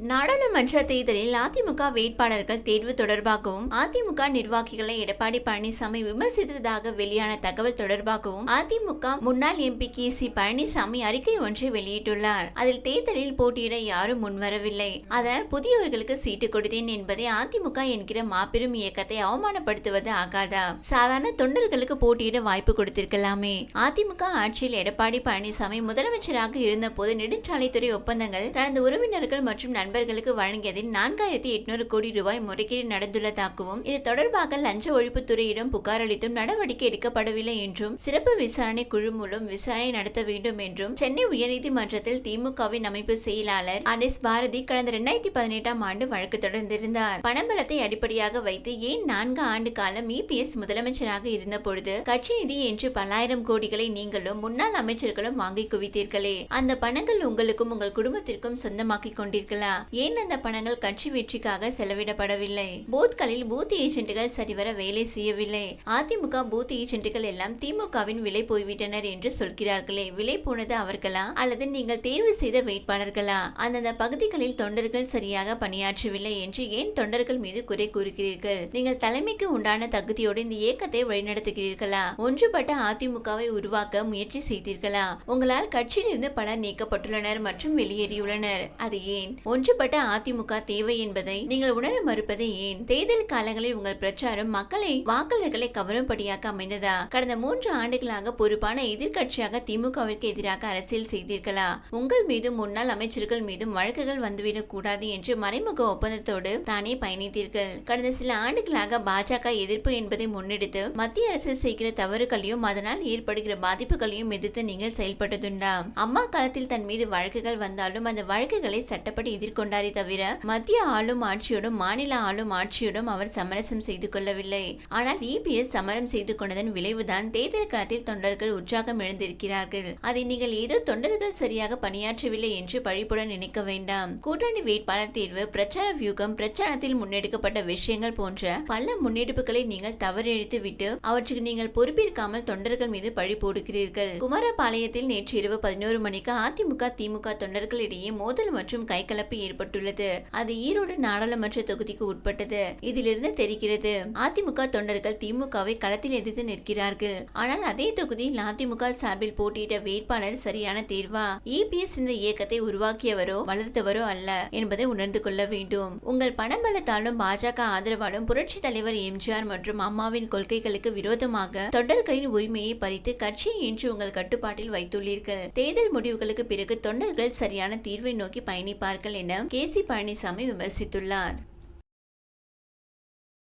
நாடாளுமன்ற தேர்தலில் அதிமுக வேட்பாளர்கள் தேர்வு தொடர்பாகவும் அதிமுக நிர்வாகிகளை எடப்பாடி பழனிசாமி விமர்சித்ததாக வெளியான தகவல் தொடர்பாகவும் அதிமுக முன்னாள் எம்பி கே சி பழனிசாமி அறிக்கை ஒன்றை வெளியிட்டுள்ளார். அதில் தேர்தலில் போட்டியிட யாரும் முன்வரவில்லை. அதனால் புதியவர்களுக்கு சீட்டு கொடுத்தேன் என்பதை அதிமுக என்கிற மாபெரும் இயக்கத்தை அவமானப்படுத்துவது ஆகாதா? சாதாரண தொண்டர்களுக்கு போட்டியிட வாய்ப்பு கொடுத்திருக்கலாமே. அதிமுக ஆட்சியில் எடப்பாடி பழனிசாமி முதலமைச்சராக இருந்தபோது நெடுஞ்சாலைத்துறை ஒப்பந்தங்கள் தனது உறவினர்கள் மற்றும் நண்பர்களுக்கு வழங்கியதில் நான்காயிரத்தி எட்நூறு கோடி ரூபாய் முறைகேடு நடந்துள்ளதாகவும் இது தொடர்பாக லஞ்ச ஒழிப்புத்துறையிடம் புகார் அளித்தும் நடவடிக்கை எடுக்கப்படவில்லை என்றும் சிறப்பு விசாரணை குழு மூலம் விசாரணை நடத்த வேண்டும் என்றும் சென்னை உயர்நீதிமன்றத்தில் திமுகவின் அமைப்பு செயலாளர் ஆர் எஸ் பாரதி கடந்த இரண்டாயிரத்தி பதினெட்டாம் ஆண்டு வழக்கு தொடர்ந்திருந்தார். பணபலத்தை அடிப்படையாக வைத்து ஏன் நான்கு ஆண்டு காலம் இபிஎஸ் முதலமைச்சராக இருந்த பொழுது கட்சி நிதி என்று பல்லாயிரம் கோடிகளை நீங்களும் முன்னாள் அமைச்சர்களும் வாங்கி குவித்தீர்களே. அந்த பணங்கள் உங்களுக்கும் உங்கள் குடும்பத்திற்கும் சொந்தமாக்கிக் கொண்டீர்களா? ஏன் அந்த பணங்கள் கட்சி வெற்றிக்காக செலவிடப்படவில்லை? பூத்களில் பூத் ஏஜென்ட்டுகள் சரிவர வேலை செய்யவில்லை. அதிமுக பூத் ஏஜென்ட்டுகள் எல்லாம் திமுகவின் விலை போய்விட்டனர் என்று சொல்கிறார்களே. விலை போனது அவர்களா? அல்லது நீங்கள் தேர்வு செய்த வேட்பாளர்களா? அந்தந்த பகுதிகளில் தொண்டர்கள் சரியாக பணியாற்றவில்லை என்று ஏன் தொண்டர்கள் மீது குறை கூறுகிறீர்கள்? நீங்கள் தலைமைக்கு உண்டான தகுதியோடு இந்த இயக்கத்தை வழிநடத்துகிறீர்களா? ஒன்றுபட்ட அதிமுகவை உருவாக்க முயற்சி செய்தீர்களா? உங்களால் கட்சியிலிருந்து பலர் நீக்கப்பட்டுள்ளனர் மற்றும் வெளியேறியுள்ளனர். அது ஏன்? ஒன்று ஒன்றுபட்ட அதிமுக தேவை என்பதை நீங்கள் உணர மறுப்பது ஏன்? தேர்தல் காலங்களில் உங்கள் பிரச்சாரம் மக்களை வாக்காளர்களை கவரும்படியாக அமைந்ததா? கடந்த மூன்று ஆண்டுகளாக பொறுப்பான எதிர்கட்சியாக திமுகவிற்கு எதிராக அரசியல் செய்தீர்களா? உங்கள் மீதும் முன்னாள் அமைச்சர்கள் மீதும் வழக்குகள் வந்துவிடக் கூடாது என்று மறைமுக ஒப்பந்தத்தோடு தானே பயணித்தீர்கள். கடந்த சில ஆண்டுகளாக பாஜக எதிர்ப்பு என்பதை முன்னெடுத்து மத்திய அரசு செய்கிற தவறுகளையும் அதனால் ஏற்படுகிற பாதிப்புகளையும் எதிர்த்து நீங்கள் செயல்பட்டதுண்டா? அம்மா காலத்தில் தன் மீது வழக்குகள் வந்தாலும் அந்த வழக்குகளை சட்டப்படி எதிர்க்க எதிர்கொண்டாரே தவிர மத்திய ஆளும் ஆட்சியோடும் மாநில ஆளும் ஆட்சியோடும் அவர் சமரசம் செய்து கொள்ளவில்லை. ஆனால் இபிஎஸ் சமரம் செய்து கொண்டதன் விளைவுதான் தேர்தல் களத்தில் தொண்டர்கள் உற்சாகம் எழுந்திருக்கிறார்கள். அதை நீங்கள் ஏதோ தொண்டர்கள் சரியாக பணியாற்றவில்லை என்று பழிப்புடன் நினைக்க வேண்டாம். கூட்டணி வேட்பாளர் தேர்வு பிரச்சார வியூகம் பிரச்சாரத்தில் முன்னெடுக்கப்பட்ட விஷயங்கள் போன்ற பல முன்னெடுப்புகளை நீங்கள் தவறிழித்து விட்டு அவற்றுக்கு நீங்கள் பொறுப்பேற்காமல் தொண்டர்கள் மீது பழி போடுகிறீர்கள். குமாரபாளையத்தில் நேற்று இரவு பதினோரு மணிக்கு அதிமுக திமுக தொண்டர்களிடையே மோதல் மற்றும் கைகலப்பு ஏற்பட்டுள்ளது. அது ஈரோடு நாடாளுமன்ற தொகுதிக்கு உட்பட்டது. இதிலிருந்து தெரிகிறது அதிமுக தொண்டர்கள் திமுகவை களத்தில் எதிர்த்து நிற்கிறார்கள். ஆனால் அதே தொகுதியில் அதிமுக சார்பில் போட்டியிட்ட வேட்பாளர் சரியான தேர்வா? இபிஎஸ் இந்த இயக்கத்தை உருவாக்கியவரோ வளர்த்தவரோ அல்ல என்பதை உணர்ந்து கொள்ள வேண்டும். உங்கள் பணபலத்தாலும் பாஜக ஆதரவாலும் புரட்சி தலைவர் எம்ஜிஆர் மற்றும் அம்மாவின் கொள்கைகளுக்கு விரோதமாக தொண்டர்களின் உரிமையை பறித்து கட்சியை இன்று உங்கள் கட்டுப்பாட்டில் வைத்துள்ளீர்கள். தேர்தல் முடிவுகளுக்கு பிறகு தொண்டர்கள் சரியான தீர்வை நோக்கி பயணிப்பார்கள் என கே சி பழனிசாமி விமர்சித்துள்ளார்.